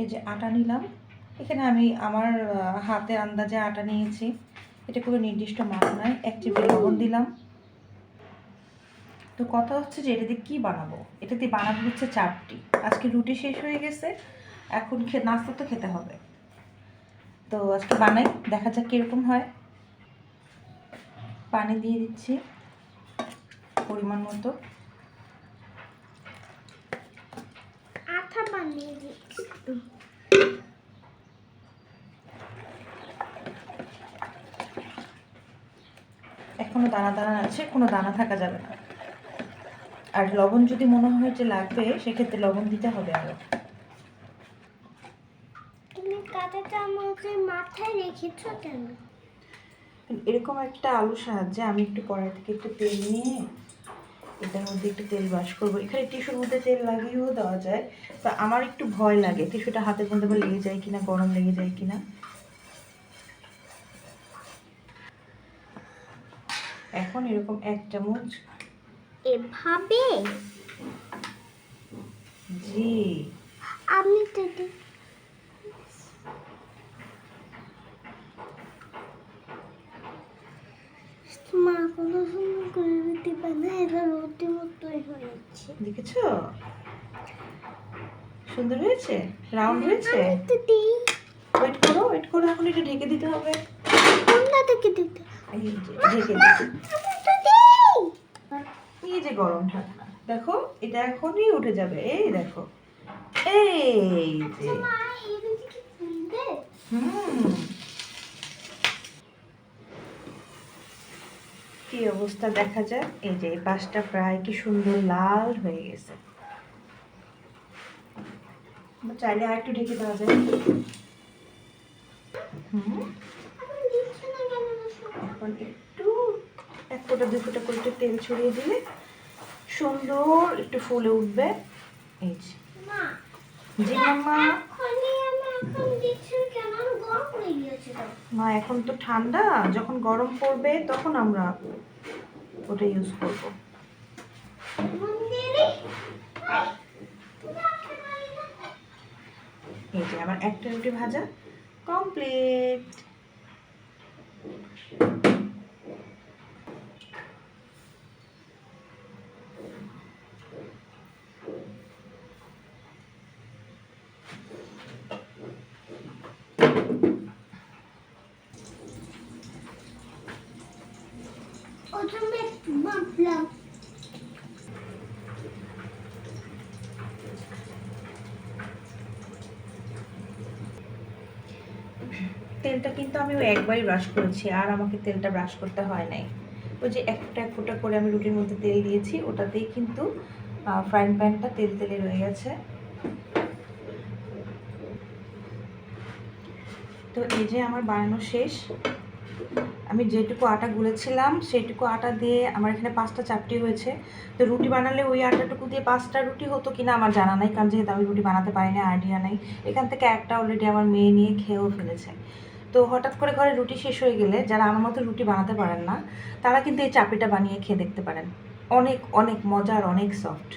এই যে আটা নিলাম। এখানে আমি আমার হাতে আন্দাজে আটা নিয়েছি। এটা কোনো নির্দিষ্ট মাপ নয়, এক চিপে লবণ দিলাম। তো কথা হচ্ছে যে এটা দিয়ে কী বানাবো? এটা দিয়ে বানাবো হচ্ছে চাপটি আজকে রুটি শেষ হয়ে গেছে, এখন খে নাস্তা তো খেতে হবে। তো আজকে বানাই, দেখা যাক কীরকম হয়। পানি দিয়ে দিচ্ছি পরিমাণ মতো আঠা বানিয়ে দিচ্ছি এখনও দানা দানা আছে কোনো দানা থাকা যাবে না। আর লবণ যদি মনে হয় যে লাগবে সেক্ষেত্রে লবণ দিতে হবে আরও তুমি কাঁচা চামচের মাথায় রেখেছো কেন? এরকম একটা আলুর সাহায্যে আমি একটু কড়াই থেকে একটু তেল নিয়ে এটার মধ্যে একটু তেল ব্রাশ করব। এখানে টিস্যুর মধ্যে তেল লাগিয়েও দেওয়া যায় তা আমার একটু ভয় লাগে। টিস্যুটা হাতের মধ্যে আবার লেগে যায় কিনা গরম লেগে যায় কিনা। এখন এরকম এক চামচ। এভাবে? জি। আমি তো মা কত সুন্দর করে রুটি বানায় এটা রুটি মতোই হয়েছে। দেখেছ? সুন্দর হয়েছে? রাউন্ড হয়েছে? আমি ওয়েট করো ওয়েট করো এখন এটা ঢেকে দিতে হবে। কোনটা থেকে দিতে। ঢেকে দিতে এই যে গরম ঠান্ডা। দেখো এটা এখনই উঠে যাবে। এই দেখো। এই যে। ফুলবে হুম। কি অবস্থা দেখা যায়? এই যে এই পাশটা প্রায় কি সুন্দর লাল হয়ে গেছে। চাইলে আর একটু ঢেকে দেওয়া যায়। এখন একটু এক ফোঁটা দুই ফোঁটা করে একটু তেল ছড়িয়ে দিলে সুন্দর একটু ফুলে উঠবে। এই যে। জি মাম্মা। আমি এখন তো মা এখন তো ঠান্ডা যখন গরম পড়বে তখন আমরা ওটা ইউজ করব। এই যে আমার একটা রুটি ভাজা কমপ্লিট তেলটা কিন্তু আমি ওই একবারই ব্রাশ করেছি, আর আমাকে তেলটা ব্রাশ করতে হয় নাই। ওই যে একটা এক ফোঁটা করে আমি রুটির মধ্যে তেল দিয়েছি, ওটাতেই কিন্তু ফ্রাইং প্যানটা তেল তেলে রয়ে গেছে। তো এই যে আমার বানানো শেষ। আমি যেটুকু আটা গুলেছিলাম, সেটুকু আটা দিয়ে আমার এখানে পাঁচটা চাপটি হয়েছে। তো রুটি বানালে ওই আটাটুকু দিয়ে পাঁচটা রুটি হতো কিনা আমার জানা নাই, কারণ যেহেতু আমি রুটি বানাতে পারি না আইডিয়া নাই। এখান থেকে একটা অলরেডি আমার মেয়ে নিয়ে খেয়েও ফেলেছে। তো হঠাৎ করে ঘরে রুটি শেষ হয়ে গেলে যারা আমার মতো রুটি বানাতে পারেন না, তারা কিন্তু এই চাপিটা বানিয়ে খেয়ে দেখতে পারেন। অনেক অনেক মজার, অনেক সফট